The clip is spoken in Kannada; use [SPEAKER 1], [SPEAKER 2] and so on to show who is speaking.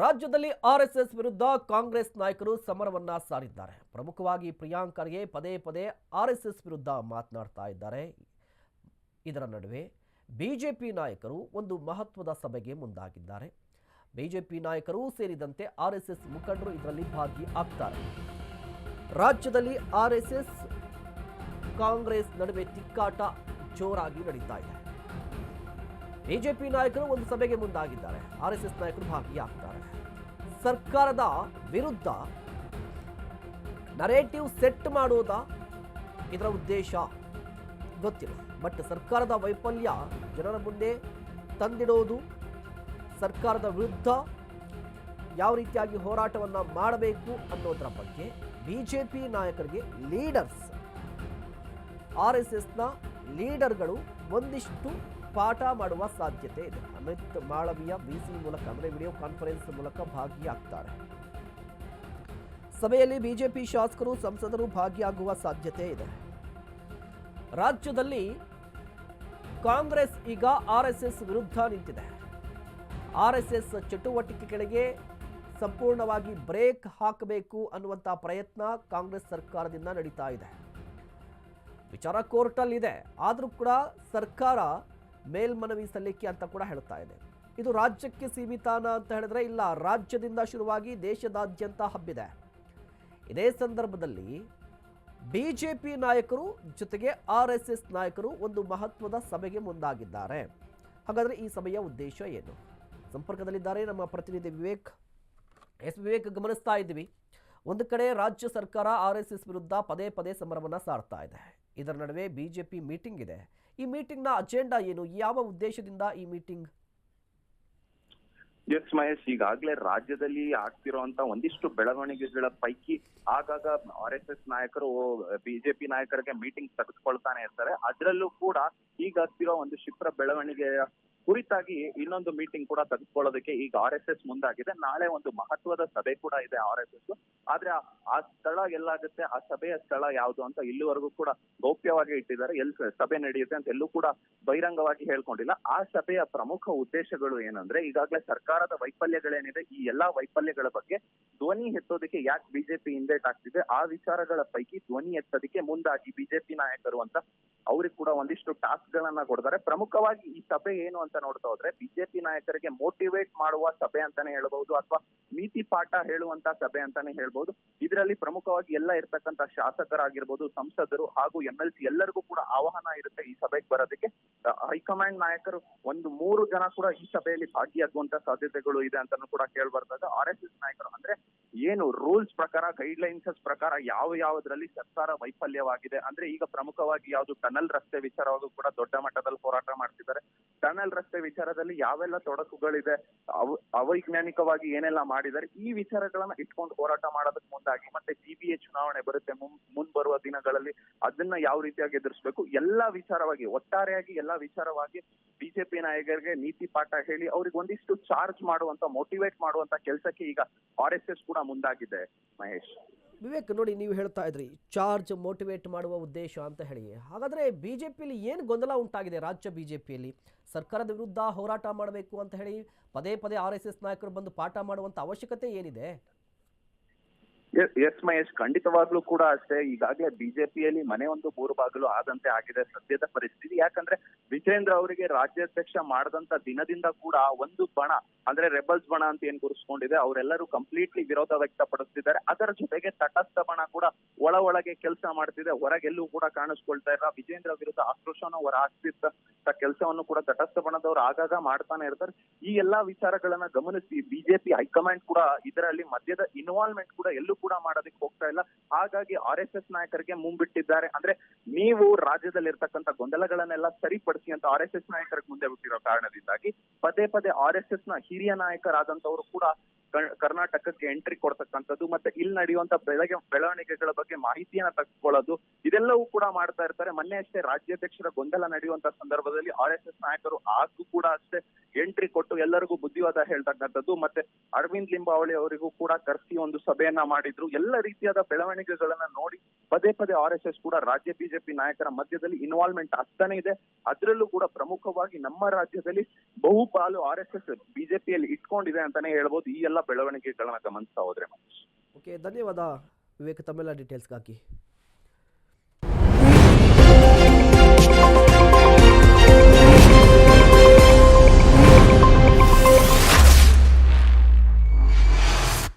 [SPEAKER 1] ರಾಜ್ಯದಲ್ಲಿ ಆರ್ಎಸ್ಎಸ್ ವಿರುದ್ಧ ಕಾಂಗ್ರೆಸ್ ನಾಯಕರು ಸಮರವನ್ನ ಸಾರಿದ್ದಾರೆ. ಪ್ರಮುಖವಾಗಿ ಪ್ರಿಯಾಂಕ್ ಖರ್ಗೆ ಪದೇ ಪದೇ ಆರ್ಎಸ್ಎಸ್ ವಿರುದ್ಧ ಮಾತನಾಡ್ತಾ ಇದ್ದಾರೆ. ಇದರ ನಡುವೆ ಬಿಜೆಪಿ ನಾಯಕರು ಒಂದು ಮಹತ್ವದ ಸಭೆಗೆ ಮುಂದಾಗಿದ್ದಾರೆ. ಬಿಜೆಪಿ ನಾಯಕರು ಸೇರಿದಂತೆ ಆರ್ಎಸ್ಎಸ್ ಮುಖಂಡರು ಇದರಲ್ಲಿ ಭಾಗಿಯಾಗ್ತಾರೆ. ರಾಜ್ಯದಲ್ಲಿ ಆರ್ಎಸ್ಎಸ್ ಕಾಂಗ್ರೆಸ್ ನಡುವೆ ತಿಕ್ಕಾಟ ಜೋರಾಗಿ ನಡೀತಾ ಇದೆ. ಬಿಜೆಪಿ ನಾಯಕರು ಒಂದು ಸಭೆಗೆ ಮುಂದಾಗಿದ್ದಾರೆ. ಆರ್ಎಸ್ಎಸ್ ನಾಯಕರು ಭಾಗಿಯಾಗ್ತಾರೆ. ಸರ್ಕಾರದ ವಿರುದ್ಧ ನರೇಟಿವ್ ಸೆಟ್ ಮಾಡೋದಾ ಇದರ ಉದ್ದೇಶ ಗೊತ್ತಿಲ್ಲ. ಬಟ್ ಸರ್ಕಾರದ ವೈಫಲ್ಯ ಜನರ ಮುಂದೆ ತಂದಿಡೋದು ಸರ್ಕಾರದ ವಿರುದ್ಧ ಯಾವ ರೀತಿಯಾಗಿ ಹೋರಾಟವನ್ನು ಮಾಡಬೇಕು ಅನ್ನೋದರ ಬಗ್ಗೆ ಬಿಜೆಪಿ ನಾಯಕರಿಗೆ ಲೀಡರ್ಸ್ ಆರ್ ಎಸ್ ಎಸ್ನ ಲೀಡರ್ಗಳು ಒಂದಿಷ್ಟು ಪಾಠ ಮಾಡುವ ಸಾಧ್ಯತೆ ಇದೆ. ಅಮಿತ್ ಮಾಳವಿಯ ಬಿಸಿ ಮೂಲಕ, ಅಂದರೆ ವಿಡಿಯೋ ಕಾನ್ಫರೆನ್ಸ್ ಮೂಲಕ ಭಾಗಿಯಾಗ್ತಾರೆ. ಸಭೆಯಲ್ಲಿ ಬಿಜೆಪಿ ಶಾಸಕರು, ಸಂಸದರು ಭಾಗಿಯಾಗುವ ಸಾಧ್ಯತೆ ಇದೆ. ರಾಜ್ಯದಲ್ಲಿ ಕಾಂಗ್ರೆಸ್ ಈಗ ಆರ್ ಎಸ್ ಎಸ್ ವಿರುದ್ಧ ನಿಂತಿದೆ. ಆರ್ ಎಸ್ ಎಸ್ ಚಟುವಟಿಕೆಗಳಿಗೆ ಸಂಪೂರ್ಣವಾಗಿ ಬ್ರೇಕ್ ಹಾಕಬೇಕು ಅನ್ನುವಂಥ ಪ್ರಯತ್ನ ಕಾಂಗ್ರೆಸ್ ಸರ್ಕಾರದಿಂದ ನಡೀತಾ ಇದೆ. ವಿಚಾರ ಕೋರ್ಟಲ್ಲಿದೆ. ಆದರೂ ಕೂಡ ಸರ್ಕಾರ ಮೇಲ್ಮನವಿ ಸಲ್ಲಿಕೆ ಅಂತ ಕೂಡ ಹೇಳ್ತಾ ಇದೆ. ಇದು ರಾಜ್ಯಕ್ಕೆ ಸೀಮಿತಾನ ಅಂತ ಹೇಳಿದ್ರೆ ಇಲ್ಲ, ರಾಜ್ಯದಿಂದ ಶುರುವಾಗಿ ದೇಶದಾದ್ಯಂತ ಹಬ್ಬಿದೆ. ಇದೇ ಸಂದರ್ಭದಲ್ಲಿ ಬಿಜೆಪಿ ನಾಯಕರು ಜೊತೆಗೆ ಆರ್ ಎಸ್ ನಾಯಕರು ಒಂದು ಮಹತ್ವದ ಸಭೆಗೆ ಮುಂದಾಗಿದ್ದಾರೆ. ಹಾಗಾದರೆ ಈ ಸಭೆಯ ಉದ್ದೇಶ ಏನು? ಸಂಪರ್ಕದಲ್ಲಿದ್ದಾರೆ ನಮ್ಮ ಪ್ರತಿನಿಧಿ ವಿವೇಕ್. ಎಸ್ ವಿವೇಕ್, ಗಮನಿಸ್ತಾ ಇದ್ದೀವಿ. ಒಂದು ಕಡೆ ರಾಜ್ಯ ಸರ್ಕಾರ ಆರ್ ಎಸ್ ಎಸ್ ವಿರುದ್ಧ ಪದೇ ಪದೇ ಸಮರವನ್ನು ಸಾರ್ತಾ ಇದೆ. ಇದರ ನಡುವೆ ಬಿಜೆಪಿ ಮೀಟಿಂಗ್ ಇದೆ. ಈ ಮೀಟಿಂಗ್ನ ಅಜೆಂಡಾ ಏನು? ಯಾವ ಉದ್ದೇಶದಿಂದ ಈ ಮೀಟಿಂಗ್?
[SPEAKER 2] ಎಸ್ ಮಹೇಶ್, ಈಗಾಗಲೇ ರಾಜ್ಯದಲ್ಲಿ ಆಗ್ತಿರುವಂತ ಒಂದಿಷ್ಟು ಬೆಳವಣಿಗೆಗಳ ಪೈಕಿ ಆಗಾಗ ಆರ್ ಎಸ್ ಎಸ್ ನಾಯಕರು, ಬಿಜೆಪಿ ನಾಯಕರಿಗೆ ಮೀಟಿಂಗ್ ತೆಗೆದುಕೊಳ್ತಾನೆ ಇರ್ತಾರೆ. ಅದರಲ್ಲೂ ಕೂಡ ಈಗ ಆಗ್ತಿರೋ ಒಂದು ಕ್ಷಿಪ್ರ ಬೆಳವಣಿಗೆಯ ಕುರಿತಾಗಿ ಇನ್ನೊಂದು ಮೀಟಿಂಗ್ ಕೂಡ ತೆಗೆದುಕೊಳ್ಳೋದಕ್ಕೆ ಈಗ ಆರ್ ಎಸ್ ಎಸ್ ಮುಂದಾಗಿದೆ. ನಾಳೆ ಒಂದು ಮಹತ್ವದ ಸಭೆ ಕೂಡ ಇದೆ ಆರ್ ಎಸ್ ಎಸ್ ಆದ್ರೆ ಆ- ಸ್ಥಳ ಎಲ್ಲಾಗುತ್ತೆ, ಆ ಸಭೆಯ ಸ್ಥಳ ಯಾವುದು ಅಂತ ಇಲ್ಲಿವರೆಗೂ ಕೂಡ ಗೌಪ್ಯವಾಗಿ ಇಟ್ಟಿದ್ದಾರೆ. ಎಲ್ಲಿ ಸಭೆ ನಡೆಯುತ್ತೆ ಅಂತ ಎಲ್ಲೂ ಕೂಡ ಬಹಿರಂಗವಾಗಿ ಹೇಳ್ಕೊಂಡಿಲ್ಲ. ಆ ಸಭೆಯ ಪ್ರಮುಖ ಉದ್ದೇಶಗಳು ಏನಂದ್ರೆ, ಈಗಾಗಲೇ ಸರ್ಕಾರದ ವೈಫಲ್ಯಗಳೇನಿದೆ, ಈ ಎಲ್ಲಾ ವೈಫಲ್ಯಗಳ ಬಗ್ಗೆ ಧ್ವನಿ ಎತ್ತೋದಕ್ಕೆ ಯಾಕೆ ಬಿಜೆಪಿ ಹಿಂದೇಟ್ ಆಗ್ತಿದೆ? ಆ ವಿಚಾರಗಳ ಪೈಕಿ ಧ್ವನಿ ಎತ್ತೋದಕ್ಕೆ ಮುಂದಾಗಿ ಬಿಜೆಪಿ ನಾಯಕರು ಅಂತ ಅವ್ರಿಗೆ ಒಂದಿಷ್ಟು ಟಾಸ್ಕ್ ಗಳನ್ನ ಕೊಡ್ತಾರೆ. ಪ್ರಮುಖವಾಗಿ ಈ ಸಭೆ ಏನು ಅಂತ ನೋಡ್ತಾ ಹೋದ್ರೆ, ಬಿಜೆಪಿ ನಾಯಕರಿಗೆ ಮೋಟಿವೇಟ್ ಮಾಡುವ ಸಭೆ ಅಂತಾನೆ ಹೇಳಬಹುದು, ಅಥವಾ ನೀತಿ ಪಾಠ ಹೇಳುವಂತ ಸಭೆ ಅಂತಾನೆ ಹೇಳ್ಬಹುದು ಇದರಲ್ಲಿ ಪ್ರಮುಖವಾಗಿ ಎಲ್ಲ ಇರ್ತಕ್ಕಂತ ಶಾಸಕರಾಗಿರ್ಬೋದು, ಸಂಸದರು ಹಾಗೂ ಎಂ ಎಲ್ ಸಿ ಎಲ್ಲರಿಗೂ ಕೂಡ ಆಹ್ವಾನ ಇರುತ್ತೆ ಈ ಸಭೆಗೆ ಬರೋದಕ್ಕೆ. ಹೈಕಮಾಂಡ್ ನಾಯಕರು ಒಂದು ಮೂರು ಜನ ಕೂಡ ಈ ಸಭೆಯಲ್ಲಿ ಭಾಗಿಯಾಗುವಂತ ಸಾಧ್ಯತೆಗಳು ಇದೆ ಅಂತಾನು ಕೂಡ ಕೇಳಿ ಬರ್ದಾಗ ಆರ್ ಎಸ್ ಎಸ್ ನಾಯಕರು ಅಂದ್ರೆ ಏನು ರೂಲ್ಸ್ ಪ್ರಕಾರ ಗೈಡ್ ಲೈನ್ಸ್ ಪ್ರಕಾರ ಯಾವ ಯಾವ್ದ್ರಲ್ಲಿ ಸರ್ಕಾರ ವೈಫಲ್ಯವಾಗಿದೆ. ಅಂದ್ರೆ ಈಗ ಪ್ರಮುಖವಾಗಿ ಯಾವ್ದು ಟನಲ್ ರಸ್ತೆ ವಿಚಾರವಾಗೂ ಕೂಡ ದೊಡ್ಡ ಮಟ್ಟದಲ್ಲಿ ಹೋರಾಟ ಮಾಡ್ತಿದ್ದಾರೆ. ಟನಲ್ ರಸ್ತೆ ವಿಚಾರದಲ್ಲಿ ಯಾವೆಲ್ಲ ತೊಡಕುಗಳಿದೆ, ಅವ, ಅವೈಜ್ಞಾನಿಕವಾಗಿ ಏನೆಲ್ಲ ಮಾಡಿದ್ದಾರೆ, ಈ ವಿಚಾರಗಳನ್ನ ಇಟ್ಕೊಂಡು ಹೋರಾಟ ಮಾಡೋದಕ್ಕೆ ಮುಂದಾಗಿ ಮತ್ತೆ ಸಿಬಿಐ ಚುನಾವಣೆ ಬರುತ್ತೆ ಮುನ್ ಮುಂದ್ ಬರುವ ದಿನಗಳಲ್ಲಿ ಅದನ್ನ ಯಾವ ರೀತಿಯಾಗಿ ಎದುರಿಸಬೇಕು, ಎಲ್ಲಾ ವಿಚಾರವಾಗಿ, ಒಟ್ಟಾರೆಯಾಗಿ ಎಲ್ಲಾ ವಿಚಾರವಾಗಿ ಬಿಜೆಪಿ ನಾಯಕರಿಗೆ ನೀತಿ ಪಾಠ ಹೇಳಿ ಅವ್ರಿಗೆ ಒಂದಿಷ್ಟು ಚಾರ್ಜ್ ಮಾಡುವಂತ ಮೋಟಿವೇಟ್ ಮಾಡುವಂತ ಕೆಲಸಕ್ಕೆ ಈಗ ಆರ್ ಎಸ್ ಎಸ್ ಕೂಡ ಮುಂದಾಗಿದೆ, ಮಹೇಶ್.
[SPEAKER 1] ವಿವೇಕ್, ನೋಡಿ ನೀವು ಹೇಳ್ತಾ ಇದ್ರಿ ಚಾರ್ಜ್ ಮೋಟಿವೇಟ್ ಮಾಡುವ ಉದ್ದೇಶ ಅಂತ ಹೇಳಿ. ಹಾಗಾದರೆ ಬಿ ಜೆ ಪಿಯಲ್ಲಿ ಏನು ಗೊಂದಲ ಉಂಟಾಗಿದೆ ರಾಜ್ಯ ಬಿ ಜೆ ಪಿಯಲ್ಲಿ ಸರ್ಕಾರದ ವಿರುದ್ಧ ಹೋರಾಟ ಮಾಡಬೇಕು ಅಂತ ಹೇಳಿ ಪದೇ ಪದೇ ಆರ್ ಎಸ್ ಎಸ್ ನಾಯಕರು ಬಂದು ಪಾಠ ಮಾಡುವಂಥ ಅವಶ್ಯಕತೆ ಏನಿದೆ?
[SPEAKER 2] ಎಸ್ ಮಹೇಶ್, ಖಂಡಿತವಾಗ್ಲೂ ಕೂಡ ಅಷ್ಟೇ. ಈಗಾಗಲೇ ಬಿಜೆಪಿಯಲ್ಲಿ ಮನೆ ಒಂದು ಮೂರು ಬಾಗಿಲು ಆದಂತೆ ಆಗಿದೆ ಸದ್ಯದ ಪರಿಸ್ಥಿತಿ. ಯಾಕಂದ್ರೆ ವಿಜೇಂದ್ರ ಅವರಿಗೆ ರಾಜ್ಯಾಧ್ಯಕ್ಷ ಮಾಡದಂತ ದಿನದಿಂದ ಕೂಡ ಒಂದು ಬಣ, ಅಂದ್ರೆ ರೆಬಲ್ಸ್ ಬಣ ಅಂತ ಏನ್ ಗುರುಸ್ಕೊಂಡಿದೆ ಅವರೆಲ್ಲರೂ ಕಂಪ್ಲೀಟ್ಲಿ ವಿರೋಧ ವ್ಯಕ್ತಪಡಿಸ್ತಿದ್ದಾರೆ. ಅದರ ಜೊತೆಗೆ ತಟಸ್ಥ ಬಣ ಕೂಡ ಒಳ ಒಳಗೆ ಕೆಲಸ ಮಾಡ್ತಿದೆ. ಹೊರಗೆಲ್ಲೂ ಕೂಡ ಕಾಣಿಸ್ಕೊಳ್ತಾ ಇಲ್ಲ. ವಿಜೇಂದ್ರ ವಿರುದ್ಧ ಆಕ್ರೋಶನ ಹೊರ ಹಾಕ್ತಿದ್ದ ಕೆಲಸವನ್ನು ಕೂಡ ತಟಸ್ಥ ಬಣದವರು ಆಗಾಗ ಮಾಡ್ತಾನೆ ಇರ್ತಾರೆ. ಈ ಎಲ್ಲಾ ವಿಚಾರಗಳನ್ನ ಗಮನಿಸಿ ಬಿಜೆಪಿ ಹೈಕಮಾಂಡ್ ಕೂಡ ಇದರಲ್ಲಿ ಮಧ್ಯದ ಇನ್ವಾಲ್ವ್ಮೆಂಟ್ ಕೂಡ ಎಲ್ಲೂ ಕೂಡ ಮಾಡೋದಕ್ಕೆ ಹೋಗ್ತಾ ಇಲ್ಲ. ಹಾಗಾಗಿ ಆರ್ ಎಸ್ ಎಸ್ ನಾಯಕರಿಗೆ ಮುಂಬಿಟ್ಟಿದ್ದಾರೆ. ಅಂದ್ರೆ ನೀವು ರಾಜ್ಯದಲ್ಲಿ ಇರ್ತಕ್ಕಂಥ ಗೊಂದಲಗಳನ್ನೆಲ್ಲ ಸರಿಪಡಿಸಿ ಅಂತ ಆರ್ ಎಸ್ ಎಸ್ ನಾಯಕರಿಗೆ ಮುಂದೆ ಬಿಟ್ಟಿರೋ ಕಾರಣದಿಂದಾಗಿ ಪದೇ ಪದೇ ಆರ್ ಎಸ್ ಎಸ್ನ ಹಿರಿಯ ನಾಯಕರಾದಂತವರು ಕೂಡ ಕರ್ನಾಟಕಕ್ಕೆ ಎಂಟ್ರಿ ಕೊಡ್ತಕ್ಕಂಥದ್ದು ಮತ್ತೆ ಇಲ್ಲಿ ನಡೆಯುವಂತ ಬೆಳಗ್ಗೆ, ಬೆಳವಣಿಗೆಗಳ ಬಗ್ಗೆ ಮಾಹಿತಿಯನ್ನ ತಕ್ಕೊಳ್ಳೋದು, ಇದೆಲ್ಲವೂ ಕೂಡ ಮಾಡ್ತಾ ಇರ್ತಾರೆ. ಮೊನ್ನೆ ಅಷ್ಟೇ ರಾಜ್ಯಾಧ್ಯಕ್ಷರ ಗೊಂದಲ ನಡೆಯುವಂತ ಸಂದರ್ಭದಲ್ಲಿ ಆರ್ ಎಸ್ ಎಸ್ ನಾಯಕರು ಆಗೂ ಕೂಡ ಅಷ್ಟೇ ಎಂಟ್ರಿ ಕೊಟ್ಟು ಎಲ್ಲರಿಗೂ ಬುದ್ಧಿವಾದ ಹೇಳ್ತಕ್ಕಂಥದ್ದು. ಮತ್ತೆ ಅರವಿಂದ್ ಲಿಂಬಾವಳಿ ಅವರಿಗೂ ಕೂಡ ಕರೆಸಿ ಒಂದು ಸಭೆಯನ್ನ ಮಾಡಿದ್ರು. ಎಲ್ಲ ರೀತಿಯಾದ ಬೆಳವಣಿಗೆಗಳನ್ನ ನೋಡಿ ಪದೇ ಪದೇ ಆರ್ ಎಸ್ ಎಸ್ ಕೂಡ ರಾಜ್ಯ ಬಿಜೆಪಿ ನಾಯಕರ ಮಧ್ಯದಲ್ಲಿ ಇನ್ವಾಲ್ವ್ಮೆಂಟ್ ಆಗ್ತಾನೆ ಇದೆ. ಅದರಲ್ಲೂ ಕೂಡ ಪ್ರಮುಖವಾಗಿ ನಮ್ಮ ರಾಜ್ಯದಲ್ಲಿ ಬಹುಪಾಲು ಆರ್ ಎಸ್ ಎಸ್ ಬಿಜೆಪಿಯಲ್ಲಿ ಇಟ್ಕೊಂಡಿದೆ ಅಂತಾನೆ ಹೇಳ್ಬೋದು. ಈ ಎಲ್ಲ ಬೆಳವಣಿಗೆಗಳನ್ನ ಗಮನಿಸ್ತಾ ಹೋದ್ರೆ
[SPEAKER 1] ಓಕೆ ಧನ್ಯವಾದ. ವಿವೇಕ್, ತಮ್ಮೆಲ್ಲ ಡೀಟೇಲ್ಸ್ಗಾಗಿ